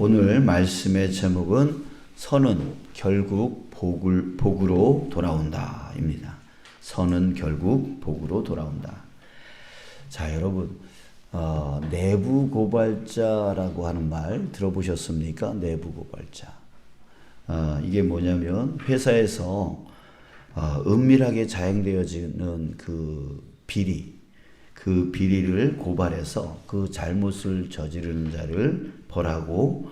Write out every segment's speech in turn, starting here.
오늘 말씀의 제목은 선은 결국 복을, 복으로 돌아온다 입니다. 선은 결국 복으로 돌아온다. 자, 여러분, 어, 내부 고발자라고 하는 말 들어보셨습니까? 내부 고발자. 어, 이게 뭐냐면 회사에서 어, 은밀하게 자행되어지는 그 비리, 그 비리를 고발해서 그 잘못을 저지르는 자를 벌하고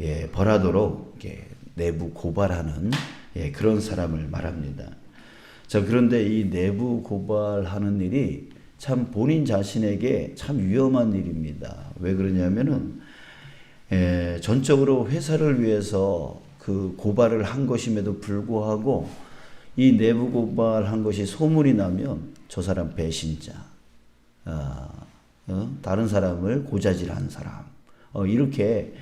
예, 벌하도록 예, 내부 고발하는 예, 그런 사람을 말합니다. 자 그런데 이 내부 고발하는 일이 참 본인 자신에게 참 위험한 일입니다. 왜 그러냐면은 예, 전적으로 회사를 위해서 그 고발을 한 것임에도 불구하고 이 내부 고발한 것이 소문이 나면 저 사람 배신자, 아, 어, 다른 사람을 고자질한 사람, 어, 이렇게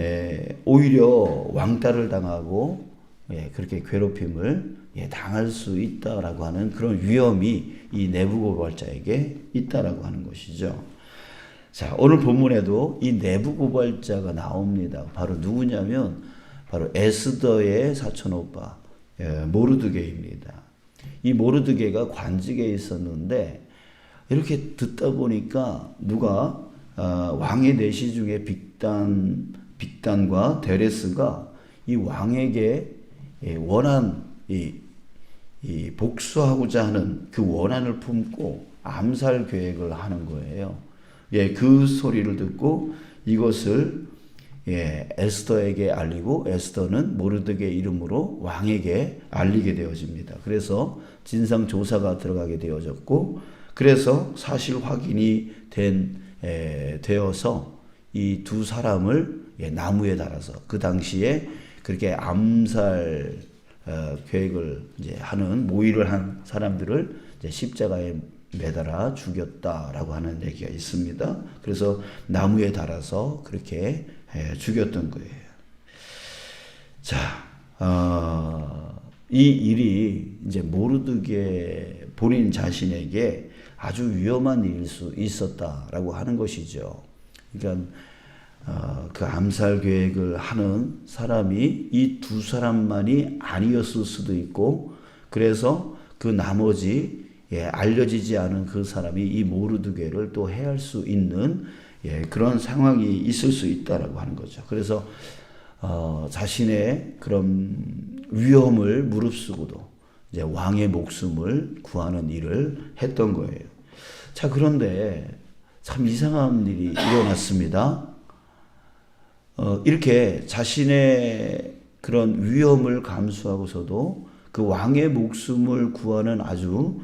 에, 오히려 왕따를 당하고 예, 그렇게 괴롭힘을 예, 당할 수 있다라고 하는 그런 위험이 이 내부 고발자에게 있다라고 하는 것이죠. 자, 오늘 본문에도 이 내부 고발자가 나옵니다. 바로 누구냐면 바로 에스더의 사촌 오빠 예, 모르드게입니다. 이 모르드게가 관직에 있었는데 이렇게 듣다 보니까 누가 어, 왕의 내시 중에 빅단 빅단과 데레스가 이 왕에게 예, 원한 이, 이 복수하고자 하는 그 원한을 품고 암살 계획을 하는 거예요. 예, 그 소리를 듣고 이것을 예, 에스더에게 알리고 에스더는 모르드게 이름으로 왕에게 알리게 되어집니다. 그래서 진상 조사가 들어가게 되어졌고 그래서 사실 확인이 된 에, 되어서 이 두 사람을 예, 나무에 달아서 그 당시에 그렇게 암살 어, 계획을 이제 하는 모의를 한 사람들을 이제 십자가에 매달아 죽였다라고 하는 얘기가 있습니다. 그래서 나무에 달아서 그렇게 에, 죽였던 거예요. 자, 어, 이 일이 이제 모르드게 본인 자신에게 아주 위험한 일일 수 있었다라고 하는 것이죠. 그러니까 어, 그 암살 계획을 하는 사람이 이 두 사람만이 아니었을 수도 있고 그래서 그 나머지 예, 알려지지 않은 그 사람이 이 모르드게를 또 해할 수 있는 예, 그런 상황이 있을 수 있다라고 하는 거죠. 그래서 어, 자신의 그런 위험을 무릅쓰고도 이제 왕의 목숨을 구하는 일을 했던 거예요. 자, 그런데 참 이상한 일이 일어났습니다. 어, 이렇게 자신의 그런 위험을 감수하고서도 그 왕의 목숨을 구하는 아주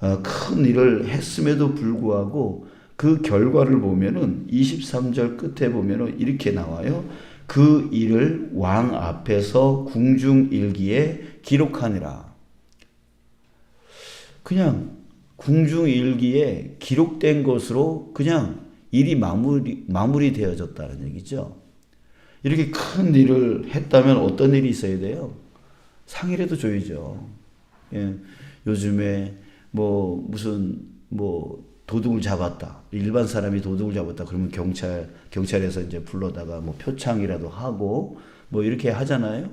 어, 큰 일을 했음에도 불구하고 그 결과를 보면은 23절 끝에 보면은 이렇게 나와요. 그 일을 왕 앞에서 궁중일기에 기록하니라. 그냥 궁중일기에 기록된 것으로 그냥 일이 마무리, 마무리되어졌다는 얘기죠. 이렇게 큰 일을 했다면 어떤 일이 있어야 돼요? 상이라도 줘야죠. 예. 요즘에 뭐 무슨 뭐 도둑을 잡았다. 일반 사람이 도둑을 잡았다. 그러면 경찰 경찰에서 이제 불러다가 뭐 표창이라도 하고 뭐 이렇게 하잖아요.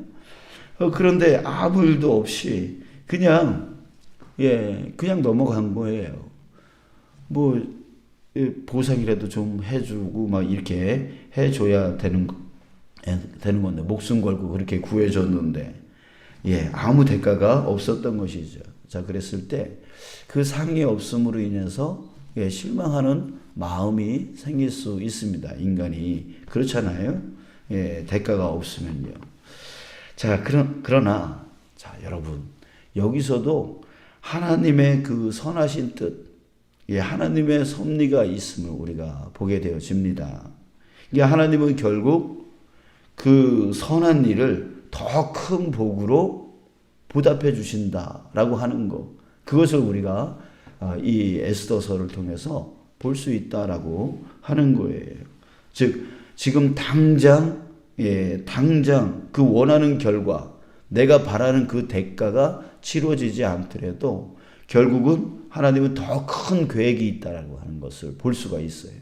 어, 그런데 아무 일도 없이 그냥 예 그냥 넘어간 거예요. 뭐 예, 보상이라도 좀 해주고 막 이렇게 해줘야 되는 예, 되는 건데 목숨 걸고 그렇게 구해줬는데 예 아무 대가가 없었던 것이죠. 자 그랬을 때 그 상이 없음으로 인해서 예, 실망하는 마음이 생길 수 있습니다. 인간이 그렇잖아요. 예, 대가가 없으면요. 자 그러, 그러나 자 여러분 여기서도 하나님의 그 선하신 뜻, 예, 하나님의 섭리가 있음을 우리가 보게 되어집니다. 이게 하나님은 결국 그 선한 일을 더 큰 복으로 보답해 주신다라고 하는 것. 그것을 우리가 어, 이 에스더서를 통해서 볼 수 있다라고 하는 거예요. 즉 지금 당장 예, 당장 그 원하는 결과 내가 바라는 그 대가가 치러지지 않더라도 결국은 하나님은 더 큰 계획이 있다라고 하는 것을 볼 수가 있어요.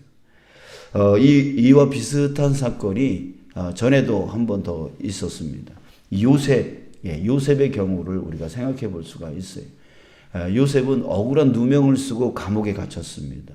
어, 이 이와 비슷한 사건이 어, 전에도 한 번 더 있었습니다. 요셉, 예, 요셉의 경우를 우리가 생각해 볼 수가 있어요. 아, 요셉은 억울한 누명을 쓰고 감옥에 갇혔습니다.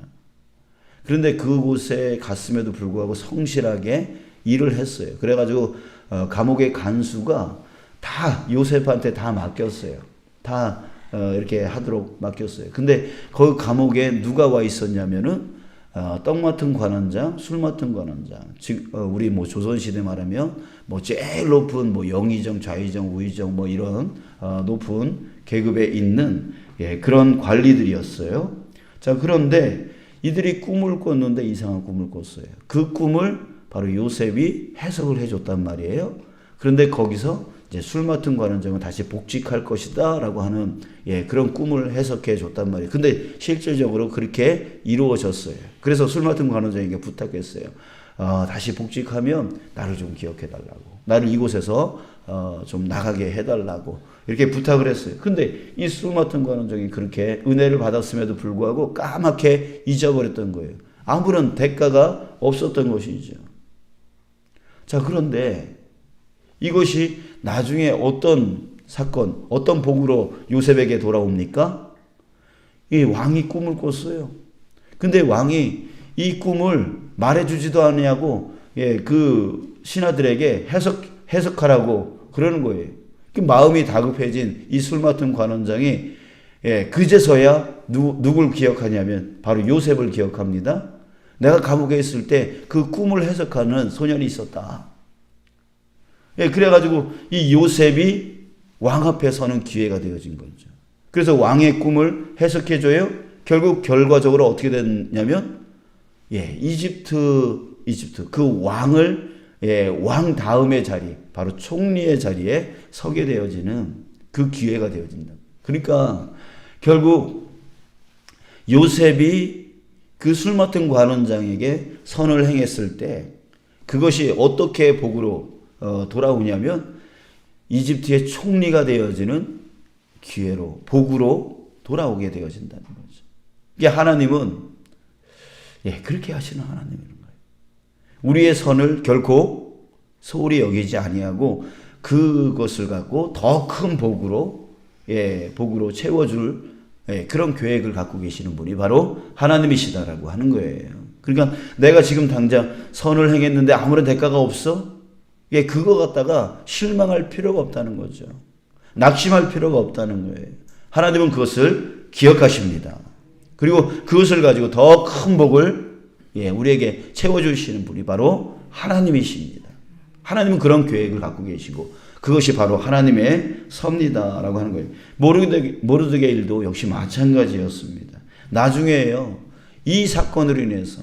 그런데 그곳에 갔음에도 불구하고 성실하게 일을 했어요. 그래가지고 어, 감옥의 간수가 다 요셉한테 다 맡겼어요. 다 어, 이렇게 하도록 맡겼어요. 근데 그 감옥에 누가 와 있었냐면은 어, 떡 맡은 관원장, 술 맡은 관원장. 즉 어, 우리 뭐 조선 시대 말하면 뭐 제일 높은 뭐 영의정, 좌의정, 우의정 뭐 이런 어, 높은 계급에 있는 예, 그런 관리들이었어요. 자 그런데 이들이 꿈을 꿨는데 이상한 꿈을 꿨어요. 그 꿈을 바로 요셉이 해석을 해줬단 말이에요. 그런데 거기서 이제 술 맡은 관원장은 다시 복직할 것이다 라고 하는 예, 그런 꿈을 해석해 줬단 말이에요. 근데 실질적으로 그렇게 이루어졌어요. 그래서 술 맡은 관원장에게 부탁했어요. 어, 다시 복직하면 나를 좀 기억해 달라고. 나를 이곳에서 어, 좀 나가게 해 달라고 이렇게 부탁을 했어요. 근데 이술 맡은 관원장이 그렇게 은혜를 받았음에도 불구하고 까맣게 잊어버렸던 거예요. 아무런 대가가 없었던 것이죠. 자, 그런데 이것이 나중에 어떤 사건, 어떤 복으로 요셉에게 돌아옵니까? 이 왕이 꿈을 꿨어요. 근데 왕이 이 꿈을 말해주지도 않냐고 예, 그 신하들에게 해석 해석하라고 그러는 거예요. 그 마음이 다급해진 이 술 맡은 관원장이 예, 그제서야 누, 누굴 기억하냐면 바로 요셉을 기억합니다. 내가 감옥에 있을 때 그 꿈을 해석하는 소년이 있었다. 예, 그래가지고 이 요셉이 왕 앞에 서는 기회가 되어진 거죠. 그래서 왕의 꿈을 해석해줘요. 결국 결과적으로 어떻게 됐냐면, 예, 이집트, 이집트, 그 왕을, 예, 왕 다음의 자리, 바로 총리의 자리에 서게 되어지는 그 기회가 되어진다. 그러니까 결국 요셉이 그 술 맡은 관원장에게 선을 행했을 때 그것이 어떻게 복으로 어, 돌아오냐면 이집트의 총리가 되어지는 기회로 복으로 돌아오게 되어진다는 거죠. 이게 하나님은 예 그렇게 하시는 하나님인 거예요. 우리의 선을 결코 소홀히 여기지 아니하고 그것을 갖고 더 큰 복으로 예 복으로 채워줄 예, 그런 계획을 갖고 계시는 분이 바로 하나님이시다라고 하는 거예요. 그러니까 내가 지금 당장 선을 행했는데 아무런 대가가 없어? 예, 그거 갖다가 실망할 필요가 없다는 거죠. 낙심할 필요가 없다는 거예요. 하나님은 그것을 기억하십니다. 그리고 그것을 가지고 더 큰 복을 예, 우리에게 채워주시는 분이 바로 하나님이십니다. 하나님은 그런 계획을 갖고 계시고 그것이 바로 하나님의 섭니다라고 하는 거예요. 모르드게, 모르드게 일도 역시 마찬가지였습니다. 나중에요. 이 사건으로 인해서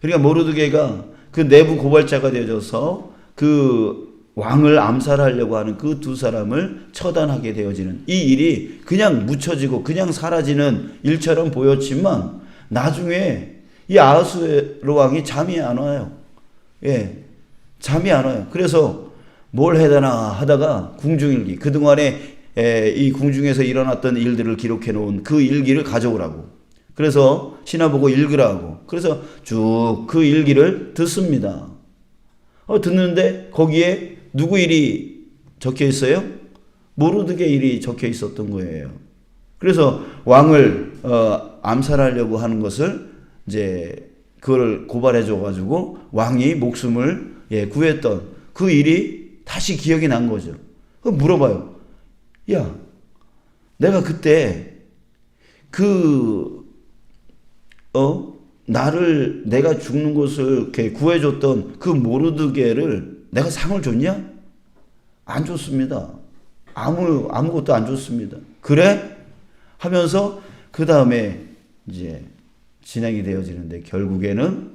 그러니까 모르드게가 그 내부 고발자가 되어져서 그 왕을 암살하려고 하는 그 두 사람을 처단하게 되어지는 이 일이 그냥 묻혀지고 그냥 사라지는 일처럼 보였지만 나중에 이 아하수에로 왕이 잠이 안 와요. 예. 잠이 안 와요. 그래서 뭘 해야 되나 하다가 궁중일기 그동안에 에, 이 궁중에서 일어났던 일들을 기록해 놓은 그 일기를 가져오라고. 그래서 신하 보고 읽으라고. 그래서 쭉 그 일기를 듣습니다. 어, 듣는데 거기에 누구 일이 적혀 있어요? 모르드게 일이 적혀 있었던 거예요. 그래서 왕을 어, 암살하려고 하는 것을 이제 그걸 고발해 줘 가지고 왕이 목숨을 예, 구했던 그 일이 다시 기억이 난 거죠. 그 물어봐요. 야, 내가 그때 그, 어, 나를 내가 죽는 것을 이렇게 구해줬던 그 모르드게를 내가 상을 줬냐? 안 줬습니다. 아무, 아무것도 안 줬습니다. 그래? 하면서 그 다음에 이제 진행이 되어지는데 결국에는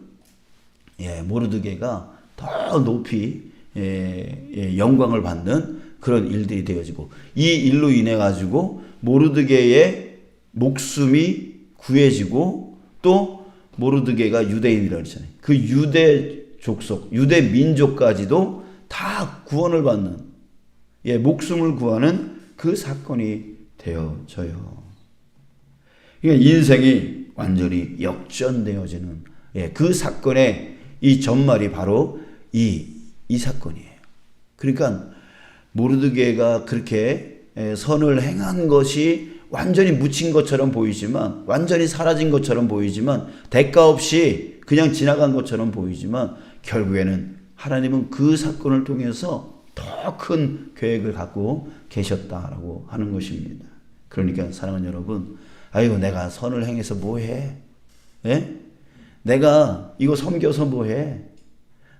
예, 모르드게가 더 높이 예, 예, 영광을 받는 그런 일들이 되어지고 이 일로 인해 가지고 모르드게의 목숨이 구해지고 또 모르드게가 유대인이라고 했잖아요. 그 유대 족속, 유대 민족까지도 다 구원을 받는 예, 목숨을 구하는 그 사건이 되어져요. 그러니까 인생이 완전히 역전되어지는 예, 그 사건의 이 전말이 바로 이 이 사건이에요. 그러니까 모르드게가 그렇게 에, 선을 행한 것이 완전히 묻힌 것처럼 보이지만 완전히 사라진 것처럼 보이지만 대가 없이 그냥 지나간 것처럼 보이지만 결국에는 하나님은 그 사건을 통해서 더 큰 계획을 갖고 계셨다라고 하는 것입니다. 그러니까 사랑하는 여러분, 아이고 내가 선을 행해서 뭐해? 예? 내가 이거 섬겨서 뭐해?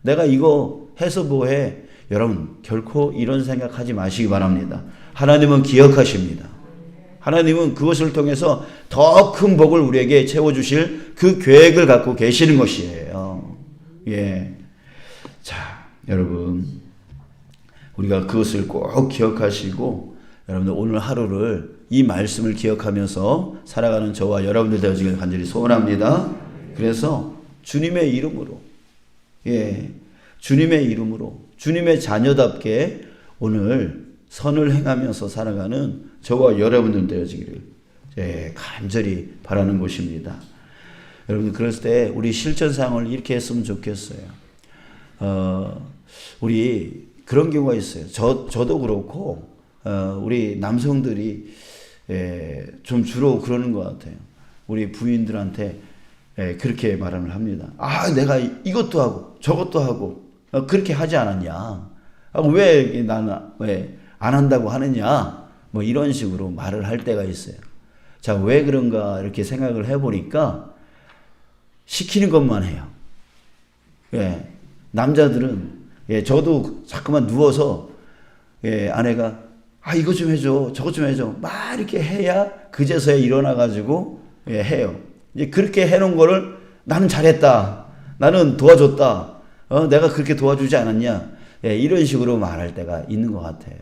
내가 이거 해서 뭐해? 여러분 결코 이런 생각하지 마시기 바랍니다. 하나님은 기억하십니다. 하나님은 그것을 통해서 더 큰 복을 우리에게 채워주실 그 계획을 갖고 계시는 것이에요. 예. 자, 여러분. 우리가 그것을 꼭 기억하시고, 여러분들 오늘 하루를 이 말씀을 기억하면서 살아가는 저와 여러분들 되어지길 간절히 소원합니다. 그래서 주님의 이름으로, 예. 주님의 이름으로, 주님의 자녀답게 오늘 선을 행하면서 살아가는 저와 여러분들 되어지기를 예, 간절히 바라는 것입니다. 여러분 그랬을 때 우리 실천 사항을 이렇게 했으면 좋겠어요. 어, 우리 그런 경우가 있어요. 저 저도 그렇고 어, 우리 남성들이 예, 좀 주로 그러는 것 같아요. 우리 부인들한테 예, 그렇게 말을 합니다. 아, 내가 이것도 하고 저것도 하고 어, 그렇게 하지 않았냐? 아, 왜 나는 왜 안 한다고 하느냐? 뭐 이런 식으로 말을 할 때가 있어요. 자, 왜 그런가 이렇게 생각을 해보니까 시키는 것만 해요. 예, 남자들은 예, 저도 자꾸만 누워서 예, 아내가 아 이거 좀 해줘, 저거 좀 해줘, 막 이렇게 해야 그제서야 일어나 가지고 예, 해요. 이제 그렇게 해놓은 거를 나는 잘했다, 나는 도와줬다, 어, 내가 그렇게 도와주지 않았냐, 예, 이런 식으로 말할 때가 있는 것 같아요.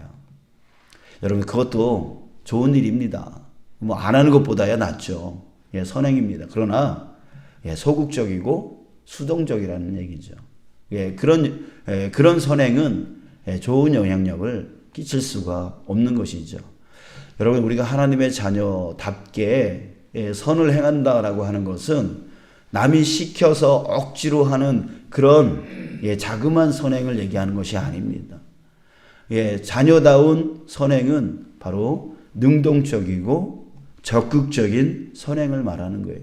여러분 그것도 좋은 일입니다. 뭐 안 하는 것보다야 낫죠. 예, 선행입니다. 그러나 예, 소극적이고 수동적이라는 얘기죠. 예, 그런 예, 그런 선행은 예, 좋은 영향력을 끼칠 수가 없는 것이죠. 여러분 우리가 하나님의 자녀답게 예, 선을 행한다라고 하는 것은 남이 시켜서 억지로 하는 그런 예, 자그만 선행을 얘기하는 것이 아닙니다. 예, 자녀다운 선행은 바로 능동적이고 적극적인 선행을 말하는 거예요.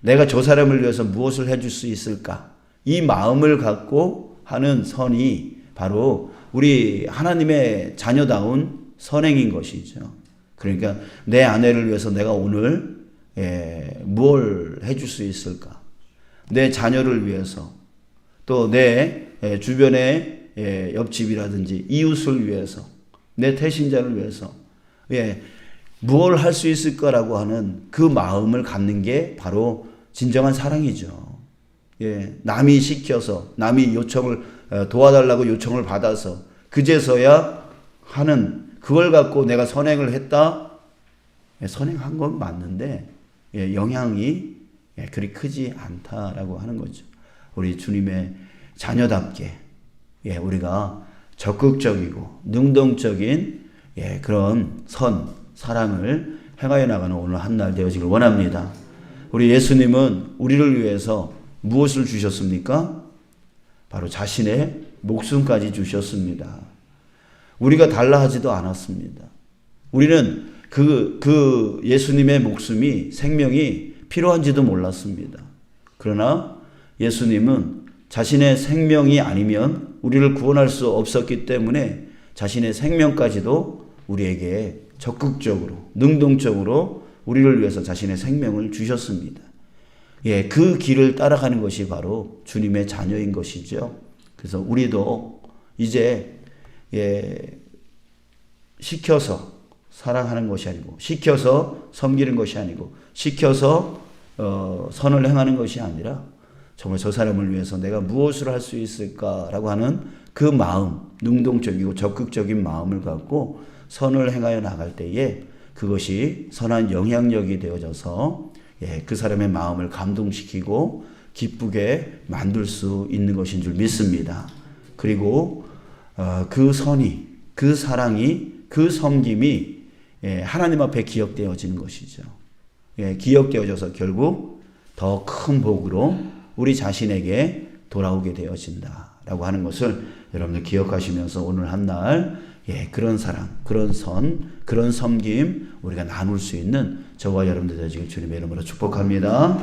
내가 저 사람을 위해서 무엇을 해줄 수 있을까? 이 마음을 갖고 하는 선이 바로 우리 하나님의 자녀다운 선행인 것이죠. 그러니까 내 아내를 위해서 내가 오늘 예, 뭘 해줄 수 있을까? 내 자녀를 위해서 또내 예, 주변의 예, 옆집이라든지 이웃을 위해서 내 태신자를 위해서 예, 무엇을 할 수 있을까라고 하는 그 마음을 갖는 게 바로 진정한 사랑이죠. 예, 남이 시켜서 남이 요청을 어, 도와달라고 요청을 받아서 그제서야 하는 그걸 갖고 내가 선행을 했다. 예, 선행한 건 맞는데 예, 영향이 예, 그리 크지 않다라고 하는 거죠. 우리 주님의 자녀답게 예, 우리가 적극적이고 능동적인 예, 그런 선, 사랑을 행하여 나가는 오늘 한 날 되어지길 원합니다. 우리 예수님은 우리를 위해서 무엇을 주셨습니까? 바로 자신의 목숨까지 주셨습니다. 우리가 달라 하지도 않았습니다. 우리는 그, 그 예수님의 목숨이, 생명이 필요한지도 몰랐습니다. 그러나 예수님은 자신의 생명이 아니면 우리를 구원할 수 없었기 때문에 자신의 생명까지도 우리에게 적극적으로, 능동적으로 우리를 위해서 자신의 생명을 주셨습니다. 예, 그 길을 따라가는 것이 바로 주님의 자녀인 것이죠. 그래서 우리도 이제 예, 시켜서 사랑하는 것이 아니고 시켜서 섬기는 것이 아니고 시켜서 어, 선을 행하는 것이 아니라 정말 저 사람을 위해서 내가 무엇을 할 수 있을까라고 하는 그 마음, 능동적이고 적극적인 마음을 갖고 선을 행하여 나갈 때에 그것이 선한 영향력이 되어져서 예, 그 사람의 마음을 감동시키고 기쁘게 만들 수 있는 것인 줄 믿습니다. 그리고 어, 그 선이, 그 사랑이, 그 섬김이 예, 하나님 앞에 기억되어지는 것이죠. 예, 기억되어져서 결국 더 큰 복으로 우리 자신에게 돌아오게 되어진다라고 하는 것을 여러분들 기억하시면서 오늘 한날 예, 그런 사랑, 그런 선, 그런 섬김 우리가 나눌 수 있는 저와 여러분들 지금 주님의 이름으로 축복합니다.